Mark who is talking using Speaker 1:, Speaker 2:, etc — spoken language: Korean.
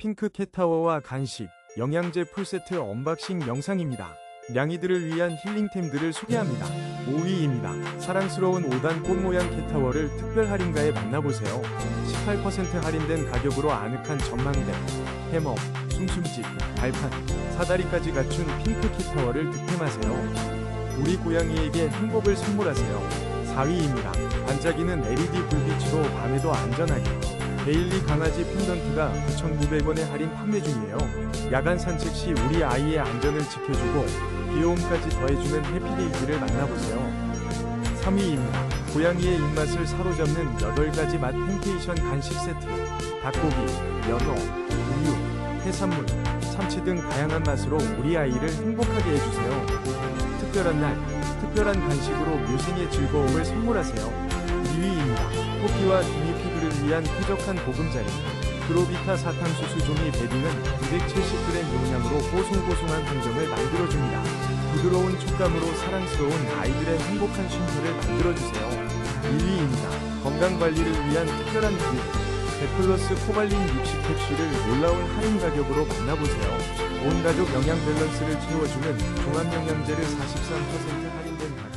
Speaker 1: 핑크 캣타워와 간식, 영양제 풀세트 언박싱 영상입니다. 냥이들을 위한 힐링템들을 소개합니다. 5위입니다. 사랑스러운 5단 꽃 모양 캣타워를 특별 할인가에 만나보세요. 18% 할인된 가격으로 아늑한 전망대, 해머, 숨숨집, 발판, 사다리까지 갖춘 핑크 캣타워를 득템하세요. 우리 고양이에게 행복을 선물하세요. 4위입니다. 반짝이는 LED 불빛으로 밤에도 안전하게. 데일리 강아지 펜던트가 9,900원에 할인 판매 중이에요. 야간 산책 시 우리 아이의 안전을 지켜주고 귀여움까지 더해주는 해피데이즈를 만나보세요. 3위입니다. 고양이의 입맛을 사로잡는 8가지 맛 템테이션 간식 세트. 닭고기, 연어, 우유, 해산물, 참치 등 다양한 맛으로 우리 아이를 행복하게 해주세요. 특별한 날, 특별한 간식으로 묘생의 즐거움을 선물하세요. 2위입니다. 호피와 기니피그를 위한 쾌적한 보금자리. 그로비타 사탕수수 종이 베리는 270g 용량으로 뽀송뽀송한 환경을 만들어줍니다. 부드러운 촉감으로 사랑스러운 아이들의 행복한 쉼표를 만들어주세요. 1위입니다. 건강관리를 위한 특별한 기획. 100플러스 코발린 60 캡슐을 놀라운 할인 가격으로 만나보세요. 온 가족 영양 밸런스를 채워주는 종합영양제를 43% 할인